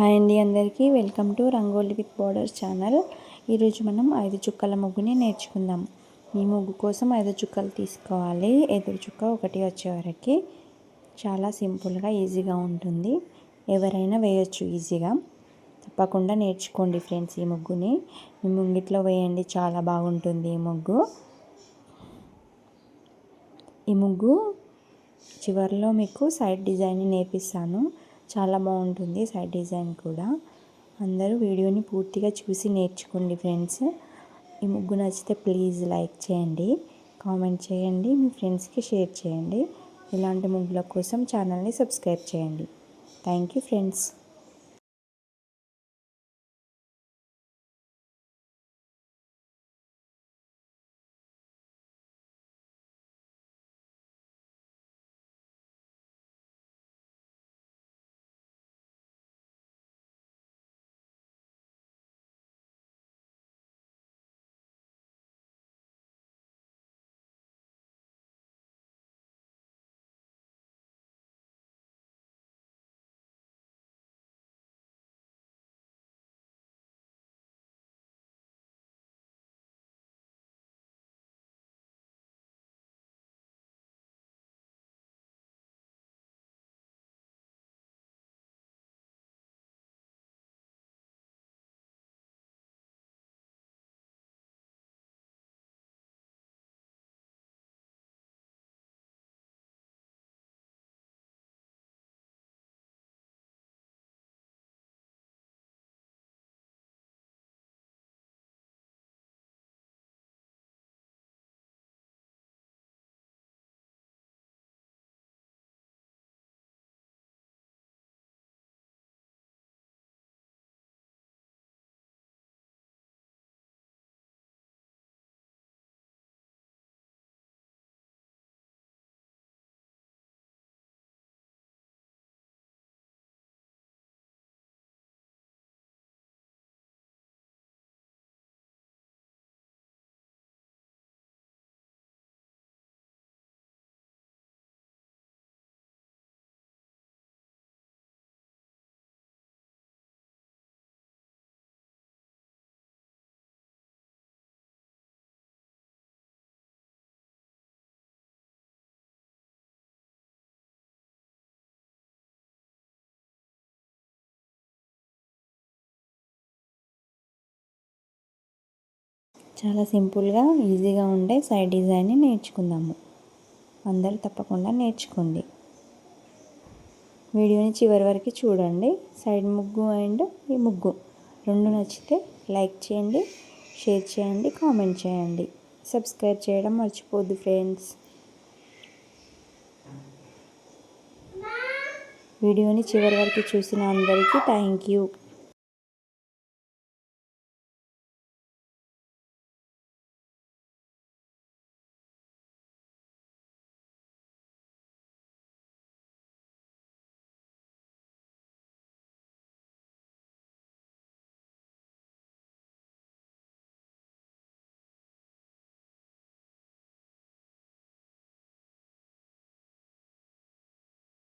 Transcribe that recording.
Hi అండి అందరికీ. Welcome to Rangoli with borders channel. ఈరోజు మనం ఐదు చుక్కల ముగ్గుని నేర్చుకుందాం. ఈ ముగ్గు కోసం ఐదు చుక్కలు తీసుకోవాలి. ఎదురు చుక్క ఒకటి వచ్చే వరకు చాలా సింపుల్గా ఈజీగా ఉంటుంది. ఎవరైనా వేయచ్చు ఈజీగా. తప్పకుండా నేర్చుకోండి ఫ్రెండ్స్ ఈ ముగ్గుని. మీ ముంగిట్లో వేయండి చాలా బాగుంటుంది ఈ ముగ్గు. ఈ ముగ్గు చివరిలో మీకు సైడ్ డిజైన్ నేర్పిస్తాను చాలా బాగుంటుంది సైడ్ డిజైన్ కూడా. అందరూ వీడియోని పూర్తిగా చూసి నేర్చుకోండి ఫ్రెండ్స్. ఈ ముగ్గు నచ్చితే ప్లీజ్ లైక్ చేయండి కామెంట్ చేయండి మీ ఫ్రెండ్స్కి షేర్ చేయండి. ఇలాంటి ముగ్గుల కోసం ఛానల్ని సబ్స్క్రైబ్ చేయండి. Thank you friends. చాలా సింపుల్గా ఈజీగా ఉండే సైడ్ డిజైన్ని నేర్చుకుందాము. అందరూ తప్పకుండా నేర్చుకోండి. వీడియోని చివరి వరకు చూడండి. సైడ్ ముగ్గు అండ్ ఈ ముగ్గు రెండు నచ్చితే లైక్ చేయండి షేర్ చేయండి కామెంట్ చేయండి. సబ్స్క్రైబ్ చేయడం మర్చిపోద్దు ఫ్రెండ్స్. వీడియోని చివరి వరకు చూసిన అందరికీ థ్యాంక్ యూ.